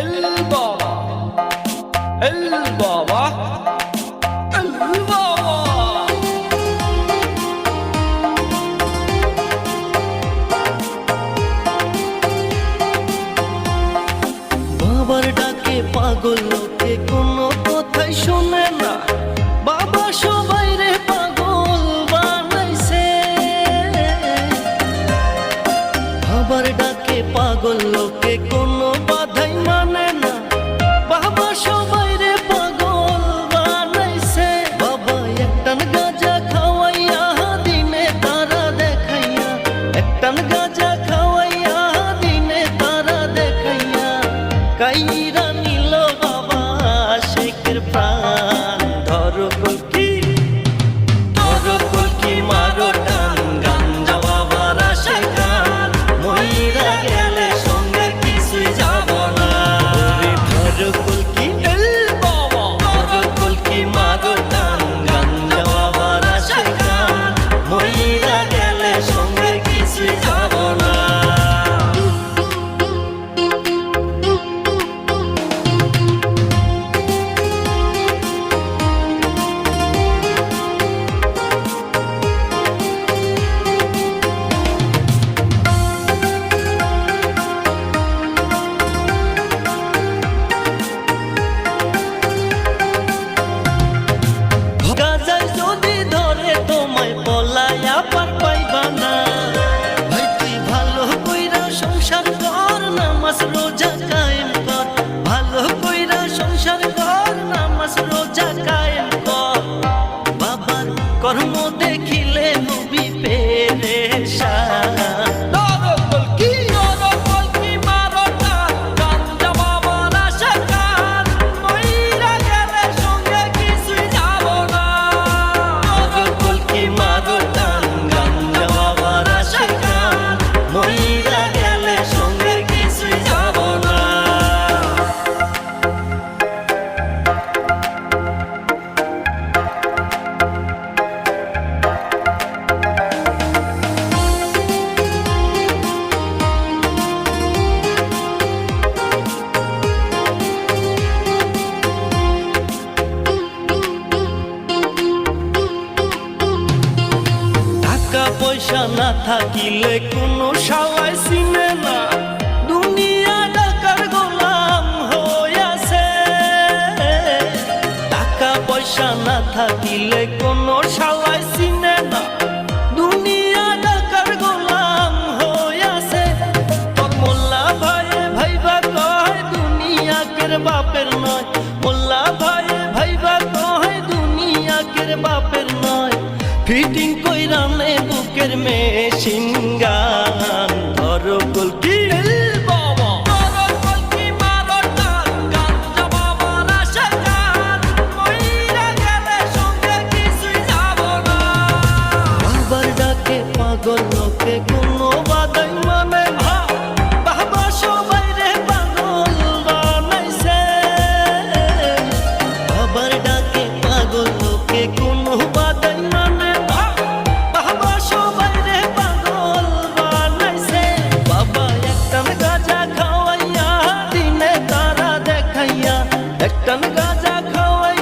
البابا البابا বাবার ডাকে পাগল লোকে কোনো কথাই শোনে না। বাবা সবাই রে পাগল বানাইছে। বাবার ডাকে পাগল লোকে পয়সা না থাকিলে কোনো সালাই চিনে না। দুনিয়া টাকার গোলাম আছে টাকা পয়সা না থাকিলে কোনো সালাই চিনে না। দুনিয়া টাকার গোলাম হইয়াছে। তোর মোল্লা ভাইবা কয়, দুনিয়া বাপের নয়। মোল্লা ভাইয়ে ভাইবা কয়, দুনিয়া কের বাপের নয়। ফিটিং কইরা নে বুকের মেশিন গান ধরো কলকি